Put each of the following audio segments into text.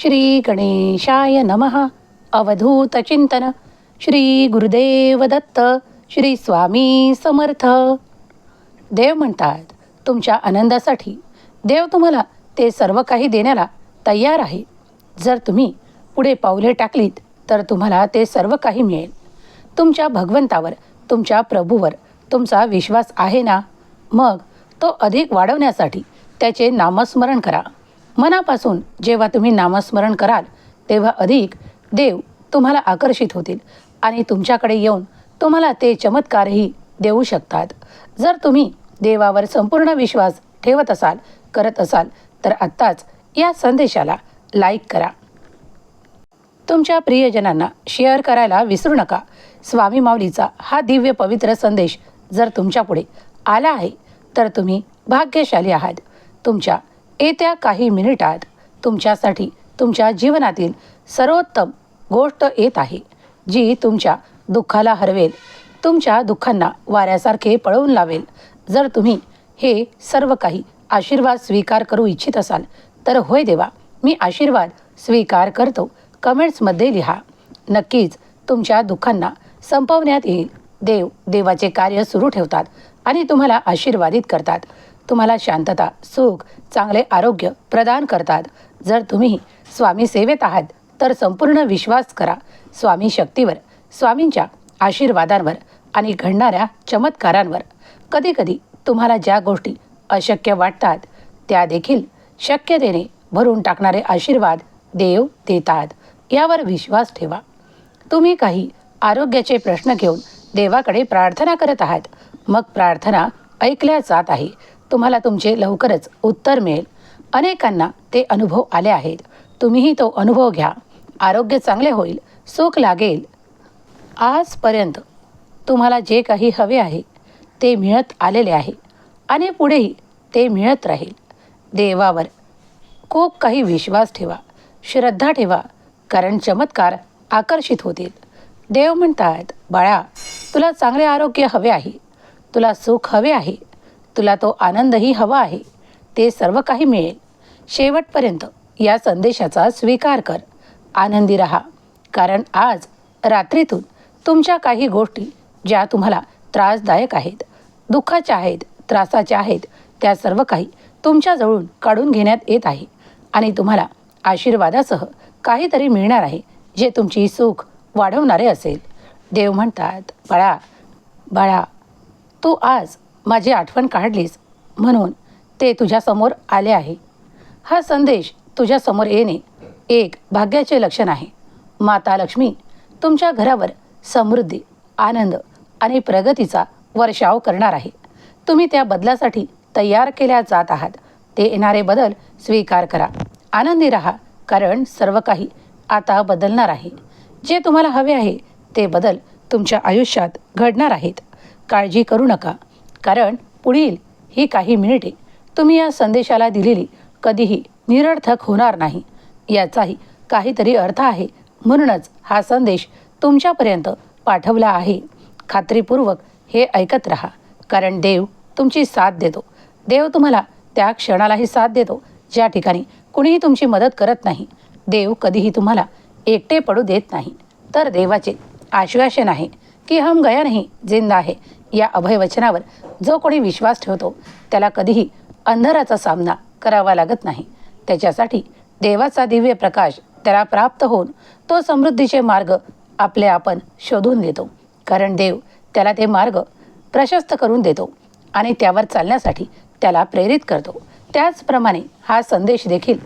श्री गणेशाय नमः। अवधूत चिंतन। श्री गुरुदेव दत्त। श्री स्वामी समर्थ। देव म्हणतात तुमच्या आनंदासाठी देव तुम्हाला ते सर्व काही देण्याला तयार आहे. जर तुम्ही पुढे पावले टाकलीत तर तुम्हाला ते सर्व काही मिळेल. तुमच्या भगवंतावर तुमच्या प्रभूवर तुमचा विश्वास आहे ना? मग तो अधिक वाढवण्यासाठी त्याचे नामस्मरण करा. मनापासून जेव्हा तुम्ही नामस्मरण कराल तेव्हा अधिक देव तुम्हाला आकर्षित होतील आणि तुमच्याकडे येऊन तुम्हाला ते चमत्कारही देऊ शकतात. जर तुम्ही देवावर संपूर्ण विश्वास ठेवत असाल करत असाल तर आत्ताच या संदेशाला लाईक करा. तुमच्या प्रियजनांना शेअर करायला विसरू नका. स्वामी माऊलीचा हा दिव्य पवित्र संदेश जर तुमच्यापुढे आला आहे तर तुम्ही भाग्यशाली आहात. तुमच्या येत्या काही मिनिटात तुमच्यासाठी तुमच्या जीवनातील सर्वोत्तम गोष्ट येत आहे जी तुमच्या दुःखाला हरवेल. तुमच्या दुःखांना वाऱ्यासारखे पळवून लावेल. जर तुम्ही हे सर्व काही आशीर्वाद स्वीकार करू इच्छित असाल तर होय देवा मी आशीर्वाद स्वीकार करतो. कमेंट्समध्ये लिहा. नक्कीच तुमच्या दुःखांना संपवण्यात येईल. देव देवाचे कार्य सुरू ठेवतात आणि तुम्हाला आशीर्वादित करतात. तुम्हाला शांतता सुख चांगले आरोग्य प्रदान करतात. जर तुम्ही स्वामी सेवेत आहात तर संपूर्ण विश्वास करा. स्वामी शक्तीवर स्वामींच्या आशीर्वादांवर आणि घडणाऱ्या चमत्कारांवर. कधीकधी तुम्हाला ज्या गोष्टी अशक्य वाटतात त्या देखील शक्यतेने भरून टाकणारे आशीर्वाद देव देतात. यावर विश्वास ठेवा. तुम्ही काही आरोग्याचे प्रश्न घेऊन देवाकडे प्रार्थना करत आहात. मग प्रार्थना ऐकल्या जात आहे. तुम्हाला तुमचे लवकरच उत्तर मिळेल. अनेकांना ते अनुभव आले आहेत. तुम्हीही तो अनुभव घ्या. आरोग्य चांगले होईल. सुख लागेल. आजपर्यंत तुम्हाला जे काही हवे आहे ते मिळत आलेले आहे. आणि पुढेही ते मिळत राहील. देवावर खूप काही विश्वास ठेवा. श्रद्धा ठेवा. कारण चमत्कार आकर्षित होतील. देव म्हणतात बाळा तुला चांगले आरोग्य हवे आहे. तुला सुख हवे आहे. तुला तो आनंदही हवा आहे. ते सर्व काही मिळेल. शेवटपर्यंत या संदेशाचा स्वीकार कर. आनंदी रहा. कारण आज रात्रीतून तुमच्या काही गोष्टी ज्या तुम्हाला त्रासदायक आहेत दुःखाच्या आहेत त्रासाच्या आहेत त्या सर्व काही तुमच्याजवळून काढून घेण्यात येत आहे. आणि तुम्हाला आशीर्वादासह काहीतरी मिळणार आहे जे तुमची सुख वाढवणारे असेल. देव म्हणतात बाळा बाळा तू आज माझी आठवण काढलीस म्हणून ते तुझ्यासमोर आले आहे. हा संदेश तुझ्यासमोर येणे एक भाग्याचे लक्षण आहे. माता लक्ष्मी तुमच्या घरावर समृद्धी आनंद आणि प्रगतीचा वर्षाव करणार आहे. तुम्ही त्या बदलासाठी तयार केल्या जात आहात. ते येणारे बदल स्वीकार करा. आनंदी राहा कारण सर्व काही आता बदलणार आहे. जे तुम्हाला हवे आहे ते बदल तुमच्या आयुष्यात घडणार आहेत. काळजी करू नका. कारण पुढील ही काही मिनिटे तुम्ही या संदेशाला दिलेली कधीही निरर्थक होणार नाही. याचाही काहीतरी अर्थ आहे. म्हणूनच हा संदेश तुमच्यापर्यंत पाठवला आहे. खात्रीपूर्वक हे ऐकत राहा. कारण देव तुमची साथ देतो. देव तुम्हाला त्या क्षणालाही साथ देतो. ज्या ठिकाणी कुणीही तुमची मदत करत नाही. देव कधीही तुम्हाला एकटे पडू देत नाही. तर देवाचे आश्वासन आहे. की हम गया नाही जिंदा आहे या अभयवचनावर जो कोणी विश्वास ठेवतो त्याला कधीही अंधाराचा सामना करावा लागत नाही. त्याच्यासाठी देवाचा दिव्य प्रकाश त्याला प्राप्त होऊन तो समृद्धीचे मार्ग आपले आपण शोधून देतो. कारण देव त्याला ते मार्ग प्रशस्त करून देतो आणि त्यावर चालण्यासाठी त्याला प्रेरित करतो. त्याचप्रमाणे हा संदेश देखील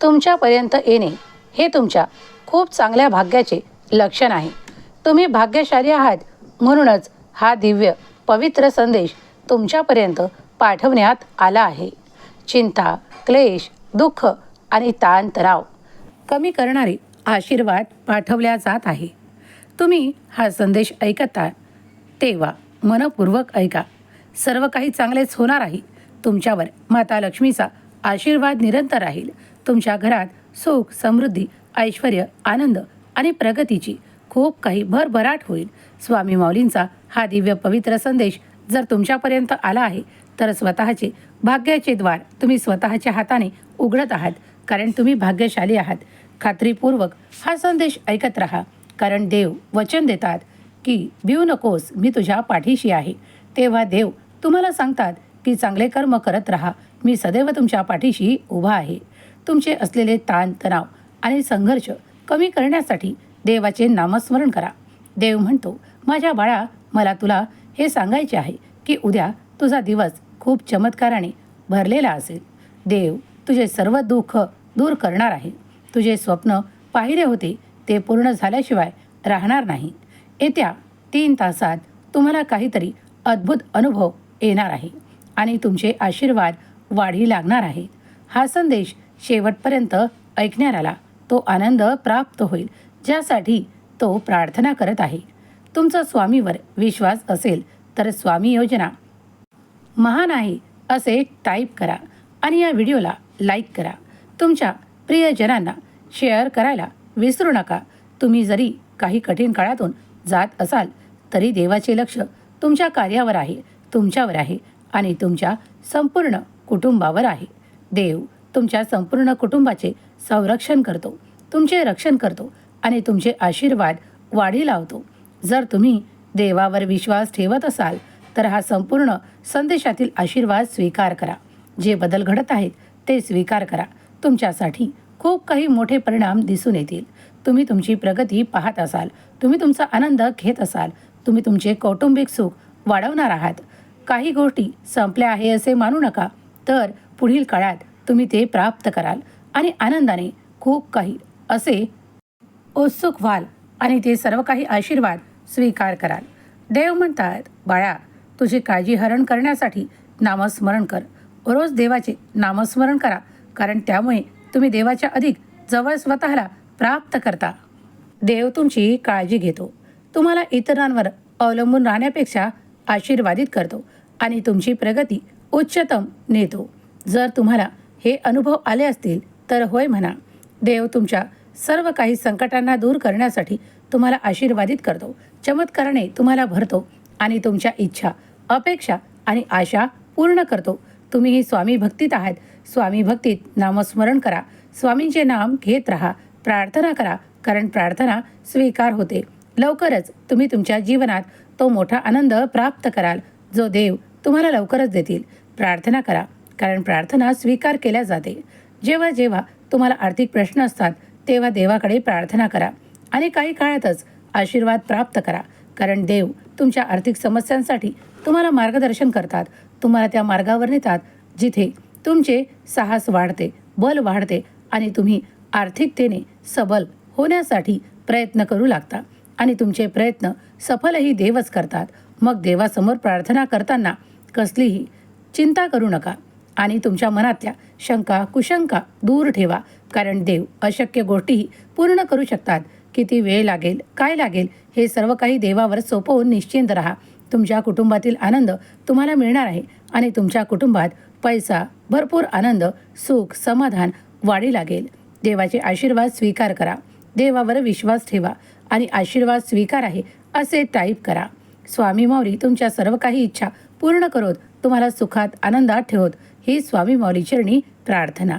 तुमच्यापर्यंत येणे हे तुमच्या खूप चांगल्या भाग्याचे लक्षण आहे. तुम्ही भाग्यशाली आहात म्हणूनच हा दिव्य पवित्र संदेश तुमच्यापर्यंत पाठवण्यात आला आहे. चिंता क्लेश दुःख आणि ताणतणाव कमी करणारे आशीर्वाद पाठवल्या जात आहे. तुम्ही हा संदेश ऐकता तेव्हा मनपूर्वक ऐका. सर्व काही चांगलेच होणार आहे. तुमच्यावर माता लक्ष्मीचा आशीर्वाद निरंतर राहील. तुमच्या घरात सुख समृद्धी ऐश्वर आनंद आणि प्रगतीची खूप काही भरभराट होईल. स्वामी माऊलींचा हा दिव्य पवित्र संदेश जर तुमच्यापर्यंत आला आहे तर स्वतःचे भाग्याचे द्वार तुम्ही स्वतःच्या हाताने उघडत आहात कारण तुम्ही भाग्यशाली आहात. खात्रीपूर्वक हा संदेश ऐकत राहा कारण देव वचन देतात की भिऊ नकोस मी तुझ्या पाठीशी आहे. तेव्हा देव तुम्हाला सांगतात की चांगले कर्म करत राहा मी सदैव तुमच्या पाठीशी उभा आहे. तुमचे असलेले ताण तणाव आणि संघर्ष कमी करण्यासाठी देवाचे नामस्मरण करा. देव म्हणतो माझ्या बाळा मला तुला हे सांगायचे आहे की उद्या तुझा दिवस खूप चमत्काराने भरलेला असेल. देव तुझे सर्व दुःख दूर करणार आहे. तुझे स्वप्न पाहिले होते ते पूर्ण झाल्याशिवाय राहणार नाही. येत्या तीन तासात तुम्हाला काहीतरी अद्भुत अनुभव येणार आहे आणि तुमचे आशीर्वाद वाढी लागणार आहे. हा संदेश शेवटपर्यंत ऐकणाऱ्याला तो आनंद प्राप्त होईल. ज्यासाठी तो प्रार्थना करत आहे. तुमचा स्वामीवर विश्वास असेल तर स्वामी योजना महान आहे असे टाईप करा आणि या व्हिडिओला लाईक करा. तुमच्या प्रियजनांना शेअर करायला विसरू नका. तुम्ही जरी काही कठीण काळातून जात असाल तरी देवाचे लक्ष तुमच्या कार्यावर आहे तुमच्यावर आहे आणि तुमच्या संपूर्ण कुटुंबावर आहे. देव तुमच्या संपूर्ण कुटुंबाचे संरक्षण करतो तुमचे रक्षण करतो आणि तुमचे आशीर्वाद वाढी लावतो. जर तुम्ही देवावर विश्वास ठेवत असाल तर हा संपूर्ण संदेशातील आशीर्वाद स्वीकार करा. जे बदल घडत आहेत ते स्वीकार करा. तुमच्यासाठी खूप काही मोठे परिणाम दिसून येतील. तुम्ही तुमची प्रगती पाहत असाल तुम्ही तुमचा आनंद घेत असाल तुम्ही तुमचे कौटुंबिक सुख वाढवणार आहात. काही गोष्टी संपल्या आहे असे मानू नका तर पुढील काळात तुम्ही ते प्राप्त कराल आणि आनंदाने खूप काही असे उत्सुक व्हाल आणि ते सर्व काही आशीर्वाद स्वीकार कराल. देव म्हणतात बाळा तुझी काळजी हरण करण्यासाठी नामस्मरण कर. रोज देवाचे नामस्मरण करा कारण त्यामुळे तुम्ही देवाच्या अधिक जवळ स्वतःला प्राप्त करता. देव तुमची काळजी घेतो. तुम्हाला इतरांवर अवलंबून राहण्यापेक्षा आशीर्वादित करतो आणि तुमची प्रगती उच्चतम नेतो. जर तुम्हाला हे अनुभव आले असतील तर होय म्हणा. देव तुमच्या सर्व काही संकटांना दूर करण्यासाठी तुम्हाला आशीर्वादित करतो. चमत्काराने तुम्हाला भरतो आणि तुमच्या इच्छा अपेक्षा आणि आशा पूर्ण करतो. तुम्हीही स्वामी भक्तीत आहात. स्वामी भक्तीत नामस्मरण करा. स्वामींचे नाम घेत राहा. प्रार्थना करा कारण प्रार्थना स्वीकार होते. लवकरच तुम्ही तुमच्या जीवनात तो मोठा आनंद प्राप्त कराल जो देव तुम्हाला लवकरच देतील. प्रार्थना करा कारण प्रार्थना स्वीकार केल्या जाते. जेव्हा जेव्हा तुम्हाला आर्थिक प्रश्न असतात तेव्हा देवाकडे प्रार्थना करा आणि काही काळातच आशीर्वाद प्राप्त करा. कारण देव तुमच्या आर्थिक समस्यांसाठी तुम्हाला मार्गदर्शन करतात. तुम्हाला त्या मार्गावर नेतात जिथे तुमचे साहस वाढते बल वाढते आणि तुम्ही आर्थिकतेने सबल होण्यासाठी प्रयत्न करू लागता. आणि तुमचे प्रयत्न सफलही देवच करतात. मग देवासमोर प्रार्थना करताना कसलीही चिंता करू नका. आणि तुमच्या मनातल्या शंका कुशंका दूर ठेवा. कारण देव अशक्य गोष्टीही पूर्ण करू शकतात. किती वेळ लागेल काय लागेल हे सर्व काही देवावर सोपवून निश्चिंत राहा. तुमच्या कुटुंबातील आनंद तुम्हाला मिळणार आहे आणि तुमच्या कुटुंबात पैसा भरपूर आनंद सुख समाधान वाढी लागेल. देवाचे आशीर्वाद स्वीकार करा. देवावर विश्वास ठेवा आणि आशीर्वाद स्वीकार आहे असे टाईप करा. स्वामी माऊली तुमच्या सर्व काही इच्छा पूर्ण करोत तुम्हाला सुखात आनंदात ठेवत. ही स्वामी माऊली चरणी प्रार्थना.